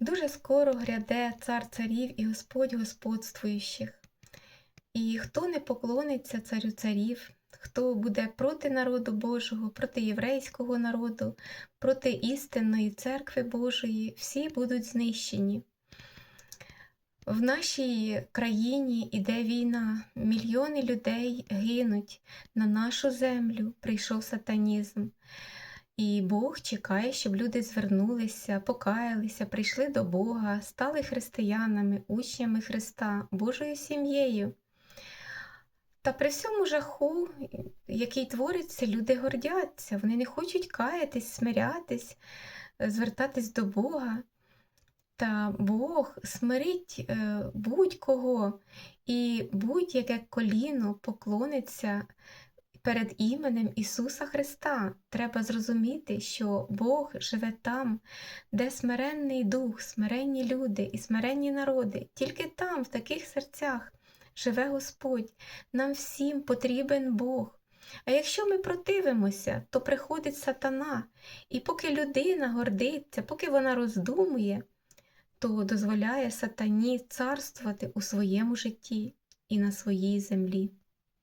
Дуже скоро гряде цар царів і Господь господствуючих. І хто не поклониться царю царів, хто буде проти народу Божого, проти єврейського народу, проти істинної церкви Божої, всі будуть знищені. В нашій країні іде війна, мільйони людей гинуть на нашу землю, прийшов сатанізм. І Бог чекає, щоб люди звернулися, покаялися, прийшли до Бога, стали християнами, учнями Христа, Божою сім'єю. Та при всьому жаху, який твориться, люди гордяться, вони не хочуть каятись, смирятись, звертатись до Бога. Та Бог смирить е, будь-кого і будь-яке коліно поклониться перед іменем Ісуса Христа. Треба зрозуміти, що Бог живе там, де смиренний дух, смиренні люди і смиренні народи. Тільки там, в таких серцях, живе Господь. Нам всім потрібен Бог. А якщо ми противимося, то приходить сатана, і поки людина гордиться, поки вона роздумує, то дозволяє сатані царствувати у своєму житті і на своїй землі.